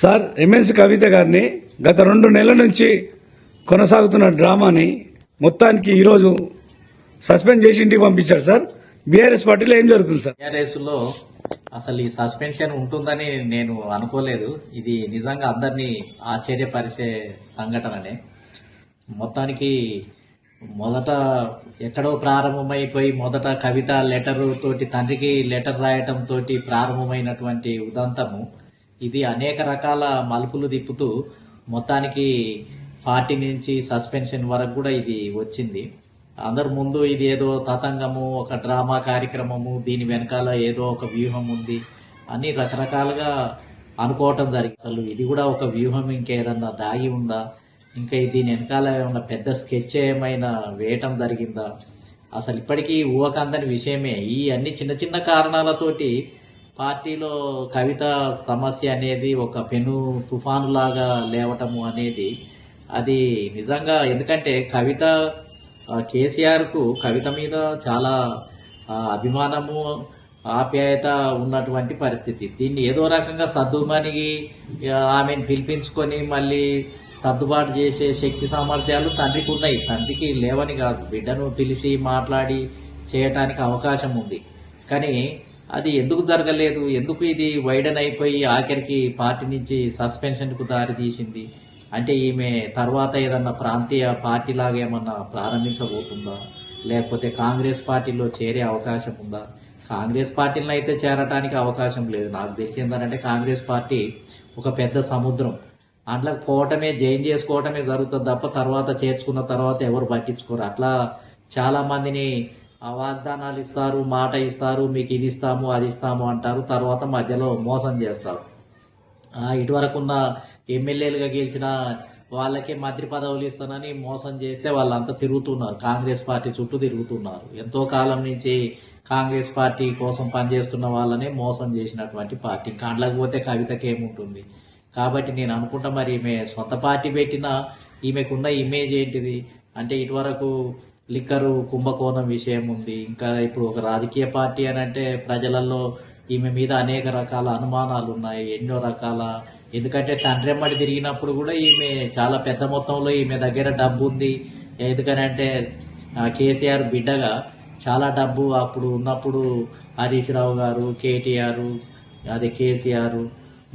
Sir MLC కవిత గారిని గత రెండు నెలల నుంచి కొనసాగుతున్న డ్రామాని మొత్తానికి ఈరోజు సస్పెండ్ చేసి ఇంటికి పంపించారు సార్. బీఆర్ఎస్ పార్టీలో ఏం జరుగుతుంది సార్? టీఆర్ఎస్లో అసలు ఈ సస్పెన్షన్ ఉంటుందని నేను అనుకోలేదు. ఇది నిజంగా అందరినీ ఆశ్చర్యపరిచే సంఘటననే. మొత్తానికి మొదట ఎక్కడో ప్రారంభమైపోయి మొదట కవిత లెటర్ తోటి తండ్రికి లెటర్ రాయటం తోటి ప్రారంభమైనటువంటి ఉదంతము ఇది అనేక రకాల మలుపులు తిప్పుతూ మొత్తానికి పార్టీ నుంచి సస్పెన్షన్ వరకు కూడా ఇది వచ్చింది. అందరు ముందు ఇది ఏదో తతంగము ఒక డ్రామా కార్యక్రమము దీని వెనకాల ఏదో ఒక వ్యూహం ఉంది అని రకరకాలుగా అనుకోవటం జరిగింది. అసలు ఇది కూడా ఒక వ్యూహం ఇంకేదన్నా దాగి ఉందా? ఇంకా దీని వెనకాల ఏమన్నా పెద్ద స్కెచ్ ఏమైనా వేయటం జరిగిందా? అసలు ఇప్పటికీ ఊహకందని విషయమే. ఈ అన్ని చిన్న చిన్న కారణాలతోటి పార్టీలో కవిత సమస్య అనేది ఒక పెను తుఫాను లాగా లేవటము అనేది అది నిజంగా ఎందుకంటే కవిత కేసీఆర్కు కవిత మీద చాలా అభిమానము ఆప్యాయత ఉన్నటువంటి పరిస్థితి. దీన్ని ఏదో రకంగా సర్దుమణిగి ఆమెను పిలిపించుకొని మళ్ళీ సర్దుబాటు చేసే శక్తి సామర్థ్యాలు తండ్రికి ఉన్నాయి. తండ్రికి లేవని కాదు బిడ్డను పిలిచి మాట్లాడి చేయటానికి అవకాశం ఉంది. కానీ అది ఎందుకు జరగలేదు? ఎందుకు ఇది వైడన్ అయిపోయి ఆఖరికి పార్టీ నుంచి సస్పెన్షన్కు దారి తీసింది? అంటే ఈమె తర్వాత ఏదన్నా ప్రాంతీయ పార్టీ లాగా ఏమన్నా ప్రారంభించబోతుందా? లేకపోతే కాంగ్రెస్ పార్టీలో చేరే అవకాశం ఉందా? కాంగ్రెస్ పార్టీలో అయితే చేరటానికి అవకాశం లేదు. నాకు తెలిసిందనంటే కాంగ్రెస్ పార్టీ ఒక పెద్ద సముద్రం. అట్లా పోవటమే జైన్ చేసుకోవటమే జరుగుతుంది తప్ప తర్వాత చేర్చుకున్న తర్వాత ఎవరు పట్టించుకోరు. అట్లా చాలా మందిని వాగ్దానాలు ఇస్తారు మాట ఇస్తారు మీకు ఇది ఇస్తాము అది ఇస్తాము అంటారు. తర్వాత మధ్యలో మోసం చేస్తారు. ఇటువరకున్న ఇటువరకు ఉన్న ఎమ్మెల్యేలుగా గెలిచిన వాళ్ళకే మంత్రి పదవులు ఇస్తానని మోసం చేస్తే వాళ్ళంతా తిరుగుతున్నారు. కాంగ్రెస్ పార్టీ చుట్టూ తిరుగుతున్నారు. ఎంతో కాలం నుంచి కాంగ్రెస్ పార్టీ కోసం పనిచేస్తున్న వాళ్ళనే మోసం చేసినటువంటి పార్టీ. కాండ్లకపోతే కవితకి ఏముంటుంది? కాబట్టి నేను అనుకుంటా మరి ఈమె సొంత పార్టీ పెట్టిన ఈమెకున్న ఇమేజ్ ఏంటిది? అంటే ఇటువరకు లిక్కరు కుంభకోణం విషయం ఉంది. ఇంకా ఇప్పుడు ఒక రాజకీయ పార్టీ అని అంటే ప్రజలలో ఈమె మీద అనేక రకాల అనుమానాలు ఉన్నాయి ఎన్నో రకాల. ఎందుకంటే తండ్రెమ్మడి తిరిగినప్పుడు కూడా ఈమె చాలా పెద్ద మొత్తంలో ఈమె దగ్గర డబ్బు ఉంది. ఎందుకనంటే అంటే కేసీఆర్ బిడ్డగా చాలా డబ్బు అప్పుడు ఉన్నప్పుడు హరీష్ రావు గారు కేటీఆర్ అది కేసీఆర్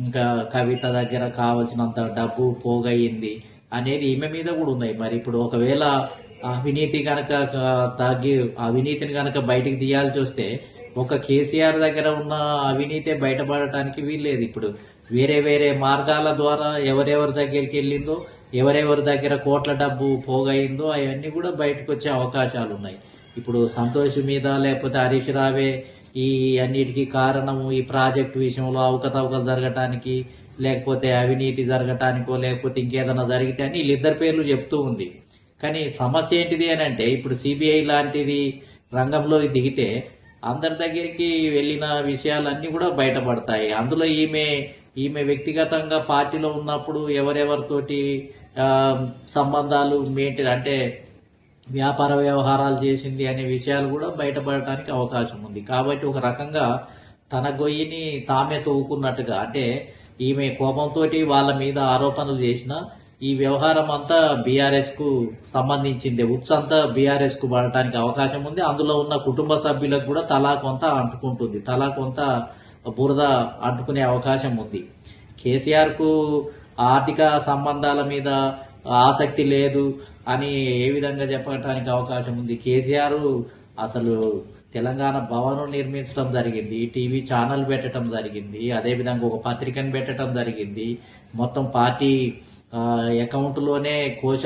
ఇంకా కవిత దగ్గర కావలసినంత డబ్బు పోగయింది అనేది ఈమె మీద కూడా ఉన్నాయి. మరి ఇప్పుడు ఒకవేళ అవినీతి కనుక తగ్గి అవినీతిని కనుక బయటికి తీయాల్సి వస్తే ఒక కేసీఆర్ దగ్గర ఉన్న అవినీతే బయటపడటానికి వీల్లేదు. ఇప్పుడు వేరే వేరే మార్గాల ద్వారా ఎవరెవరి దగ్గరికి వెళ్ళిందో ఎవరెవరి దగ్గర కోట్ల డబ్బు పోగయిందో అవన్నీ కూడా బయటకు వచ్చే అవకాశాలు ఉన్నాయి ఇప్పుడు సంతోష్ మీద లేకపోతే హరీష్ రావే ఈ అన్నిటికీ కారణము ఈ ప్రాజెక్టు విషయంలో అవకతవకలు జరగటానికి లేకపోతే అవినీతి జరగటానికో లేకపోతే ఇంకేదైనా జరిగితే అని వీళ్ళిద్దరి పేర్లు చెప్తూ ఉంది. కానీ సమస్య ఏంటిది అని అంటే ఇప్పుడు సిబిఐ లాంటిది రంగంలో దిగితే అందరి దగ్గరికి వెళ్ళిన విషయాలన్నీ కూడా బయటపడతాయి. అందులో ఈమె ఈమె వ్యక్తిగతంగా పార్టీలో ఉన్నప్పుడు ఎవరెవరితోటి సంబంధాలు మెయింటైన్ అంటే వ్యాపార వ్యవహారాలు చేసింది అనే విషయాలు కూడా బయటపడటానికి అవకాశం ఉంది. కాబట్టి ఒక రకంగా తన గొయ్యిని తామే తవ్వుకున్నట్టుగా అంటే ఈమె కోపంతో వాళ్ళ మీద ఆరోపణలు చేసిన ఈ వ్యవహారం అంతా బీఆర్ఎస్కు సంబంధించింది. ఉప్స్ అంతా బీఆర్ఎస్కు పడటానికి అవకాశం ఉంది. అందులో ఉన్న కుటుంబ సభ్యులకు కూడా తలా కొంత అంటుకుంటుంది. తలా కొంత బురద అంటుకునే అవకాశం ఉంది. కేసీఆర్కు ఆర్థిక సంబంధాల మీద ఆసక్తి లేదు అని ఏ విధంగా చెప్పడానికి అవకాశం ఉంది? కేసీఆర్ అసలు తెలంగాణ భవనం నిర్మించడం జరిగింది టీవీ ఛానల్ పెట్టడం జరిగింది అదేవిధంగా ఒక పత్రికను పెట్టడం జరిగింది. మొత్తం పార్టీ అకౌంట్లోనే కోశ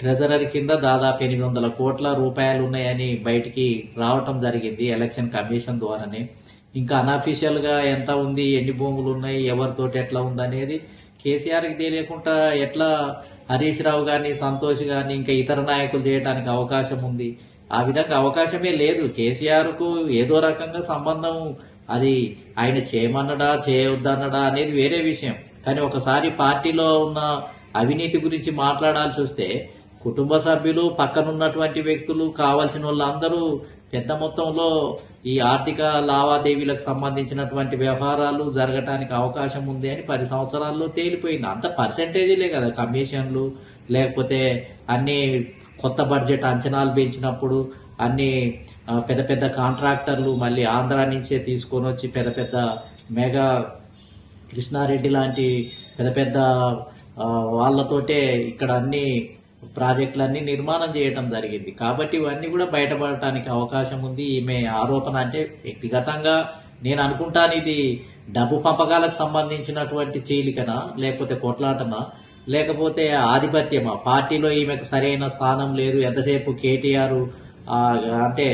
ట్రెజరర్ కింద దాదాపు ఎనిమిది వందల కోట్ల రూపాయలు ఉన్నాయని బయటికి రావటం జరిగింది ఎలక్షన్ కమిషన్ ద్వారానే. ఇంకా అనఫీషియల్గా ఎంత ఉంది ఎన్ని భూములు ఉన్నాయి ఎవరితోటి ఎట్లా ఉంది అనేది కేసీఆర్కి తెలియకుండా ఎట్లా హరీష్ రావు గాని సంతోష్ గాని ఇంకా ఇతర నాయకులు చేయడానికి అవకాశం ఉంది. ఆ విధంగా అవకాశమే లేదు. కేసీఆర్కు ఏదో రకంగా సంబంధం అది ఆయన చేయమన్నడా చేయొద్దన్నడా అనేది వేరే విషయం. కానీ ఒకసారి పార్టీలో ఉన్న అవినీతి గురించి మాట్లాడాల్సి వస్తే కుటుంబ సభ్యులు పక్కనున్నటువంటి వ్యక్తులు కావాల్సిన వాళ్ళందరూ పెద్ద మొత్తంలో ఈ ఆర్థిక లావాదేవీలకు సంబంధించినటువంటి వ్యవహారాలు జరగటానికి అవకాశం ఉంది అని పది సంవత్సరాల్లో తేలిపోయింది. అంత పర్సెంటేజీలే కదా కమిషన్లు లేకపోతే అన్ని కొత్త బడ్జెట్ అంచనాలు పెంచినప్పుడు అన్ని పెద్ద పెద్ద కాంట్రాక్టర్లు మళ్ళీ ఆంధ్ర నుంచే తీసుకొని వచ్చి పెద్ద పెద్ద మెగా కృష్ణారెడ్డి లాంటి పెద్ద పెద్ద వాళ్ళతోటే ఇక్కడ అన్ని ప్రాజెక్టులన్నీ నిర్మాణం చేయటం జరిగింది. కాబట్టి ఇవన్నీ కూడా బయటపడటానికి అవకాశం ఉంది. ఈమె ఆరోపణ అంటే వ్యక్తిగతంగా నేను అనుకుంటాను ఇది డబ్బు పంపకాలకు సంబంధించినటువంటి చీలికనా లేకపోతే కొట్లాటనా? లేకపోతే ఆధిపత్యమా? పార్టీలో ఈమెకు సరైన స్థానం లేదు. ఎంతసేపు కేటీఆర్ అంటే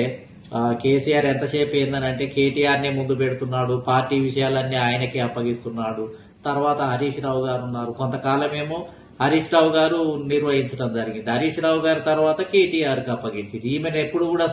కేసీఆర్ ఎంతసేపు ఏందనంటే కేటీఆర్ నే ముందు పెడుతున్నాడు పార్టీ విషయాలన్నీ ఆయనకే అప్పగిస్తున్నాడు. తర్వాత హరీష్ రావు గారు ఉన్నారు. కొంతకాలమేమో హరీష్ రావు గారు నిర్వహించడం జరిగింది. హరీష్ రావు గారి తర్వాత కేటీఆర్కి అప్పగించింది. ఈమెను ఎప్పుడు కూడా